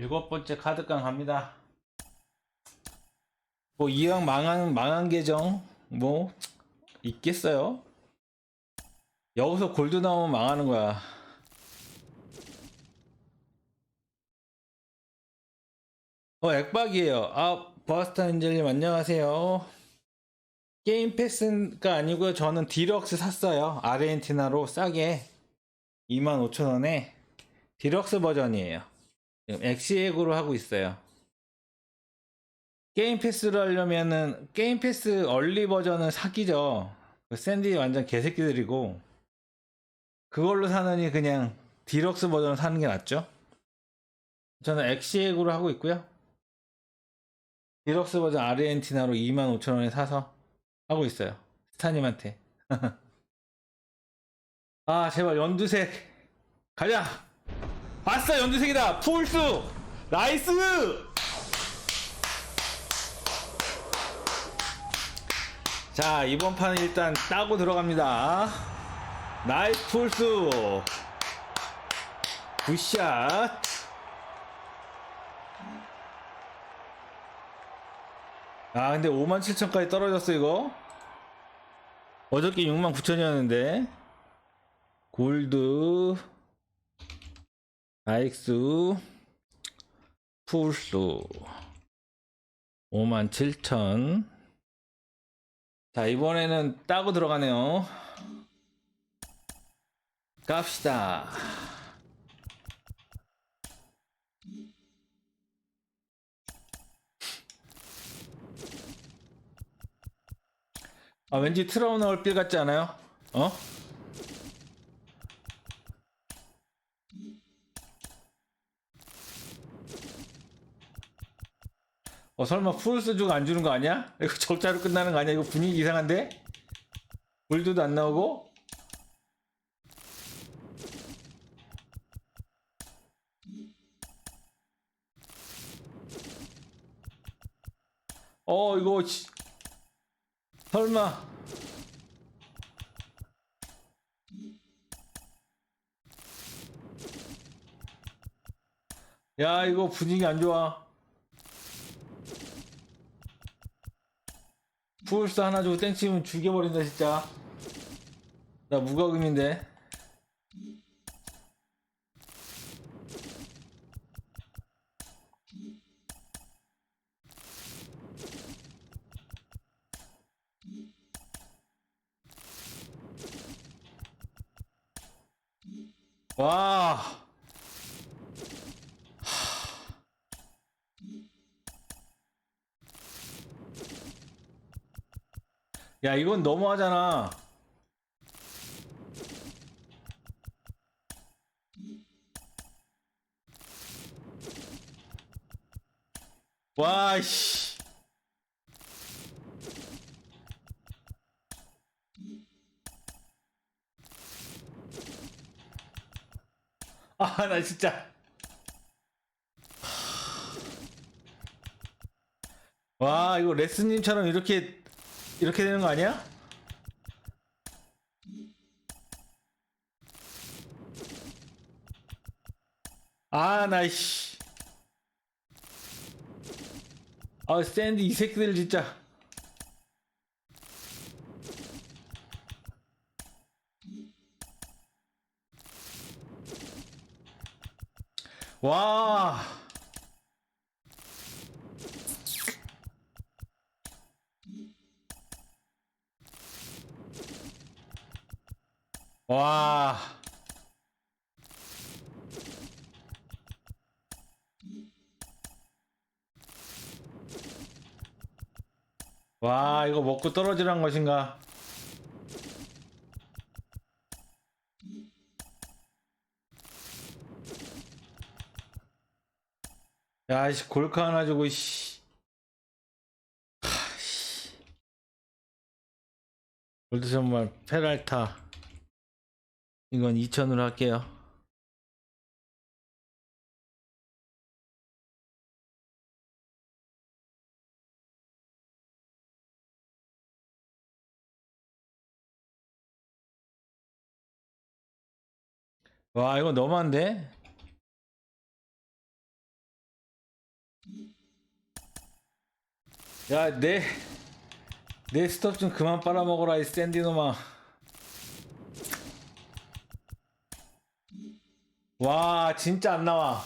일곱 번째 카드깡 갑니다. 뭐 이왕 망한 망한 계정 뭐 있겠어요? 여기서 골드 나오면 망하는 거야. 어 액박이에요. 아 버스터 엔젤님 안녕하세요. 게임 패스가 아니고요. 저는 디럭스 샀어요. 아르헨티나로 싸게 25,000원에 디럭스 버전이에요. 지금 엑시액으로 하고 있어요. 게임 패스를 하려면은 게임 패스 얼리 버전은 사기죠. 그 샌디 완전 개새끼들이고 그걸로 사느니 그냥 디럭스 버전을 사는 게 낫죠. 저는 엑시액으로 하고 있고요. 디럭스 버전 아르헨티나로 25,000원에 사서 하고 있어요. 스타님한테. 아 제발 연두색 가자. 아싸 연두색이다. 풀스 나이스! 자 이번 판은 일단 따고 들어갑니다. 나이스 풀스 굿샷. 아 근데 57,000까지 떨어졌어 이거? 어저께 69,000이었는데. 골드 아익수 풀수 57,000 자 이번에는 따고 들어가네요 갑시다 아 왠지 트라우나 얼필 같지 않아요? 어? 어 설마 풀스 주고 안 주는 거 아니야? 이거 적자로 끝나는 거 아니야? 이거 분위기 이상한데? 골드도 안 나오고? 어 이거 지- 설마 야 이거 분위기 안 좋아 풀스 하나 주고 땡 치면 죽여버린다 진짜. 나 무과금인데. 와 야, 이건 너무하잖아. 와, 씨. 아, 나 진짜. 와, 이거 레스님처럼 이렇게 이렇게 되는 거 아니야? 아, 나이씨. 아, 샌디 이 새끼들 진짜. 와. 와. 와, 이거 먹고 떨어지란 것인가? 야, 씨, 골카 하나 주고, 씨. 하, 씨. 골드 정말 페랄타. 이건 2천으로 할게요. 와, 이거 너무한데? 야, 내, 내 스톱 좀 그만 빨아먹어라, 이 샌디노마. 와, 진짜 안 나와.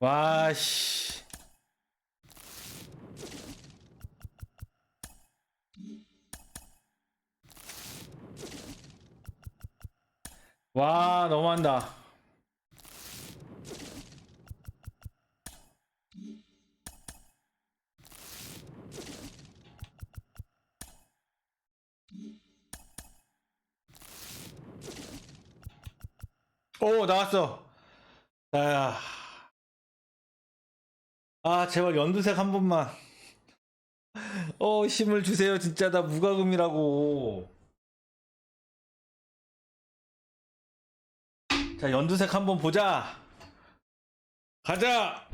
와, 씨. 와, 너무한다. 오, 나왔어. 야. 아, 제발 연두색 한 번만. 어, 힘을 주세요. 진짜 나 무과금이라고. 자, 연두색 한 번 보자. 가자.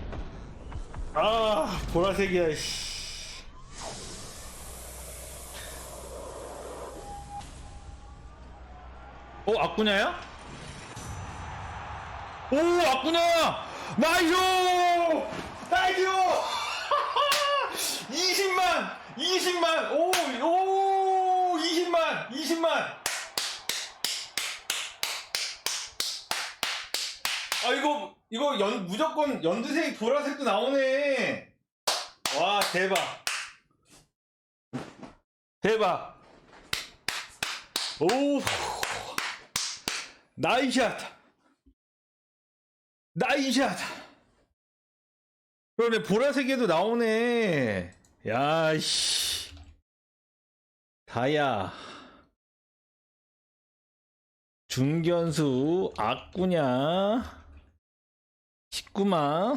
아, 보라색이야. 씨. 어, 아꾸냐야? 오, 아꾸냐! 나이스! 나이스! 20만! 20만! 오, 오, 20만! 20만! 아 이거 이거 연 무조건 연두색 보라색도 나오네. 와 대박. 대박. 오. 나이샷. 나이샷. 그러네 보라색에도 나오네. 야 씨. 다야. 중견수 악구냐 19만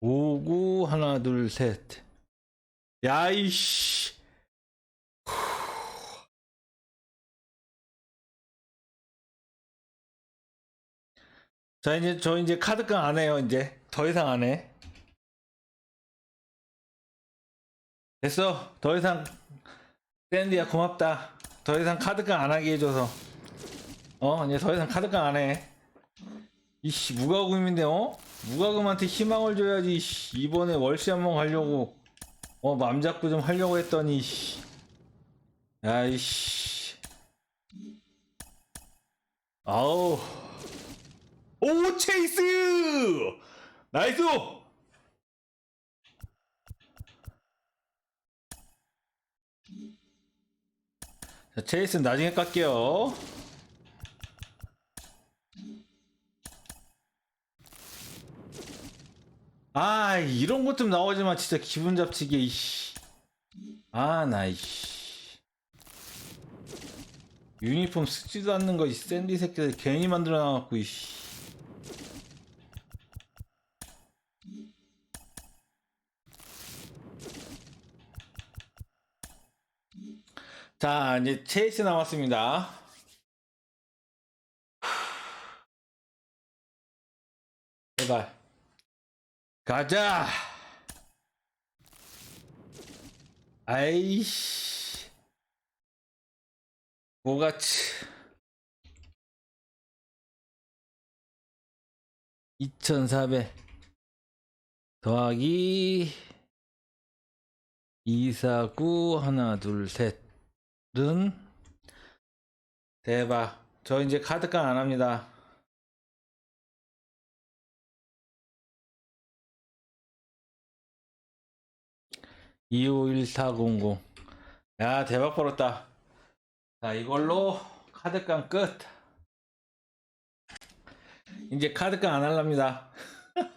59 하나 둘 셋 야 이씨 자 이제 저 이제 카드깡 안 해요 이제. 더 이상 안 해. 됐어. 더 이상 샌디야 고맙다. 더 이상 카드깡 안 하게 해줘서. 어 이제 더 이상 카드깡 안 해. 이씨 무과금인데 어? 무과금한테 희망을 줘야지 씨. 이번에 월시 한번 가려고. 어 맘 잡고 좀 하려고 했더니 씨. 야이씨. 아우 오 체이스! 나이스! 자 체이스 나중에 깎게요. 아 이런 것 좀 나오지만 진짜 기분 잡치게 아나 이씨. 유니폼 쓰지도 않는 거 이 샌디 새끼들 괜히 만들어 놔갖고 이씨 자 이제 체이스 남았습니다 제발 가자. 아이씨. 뭐같이. 2400 더하기 249 하나 둘 셋 은 대박. 저 이제 카드깡 안 합니다. (251400) 야 대박 벌었다 자 이걸로 카드깡 끝 이제 카드깡 안 할랍니다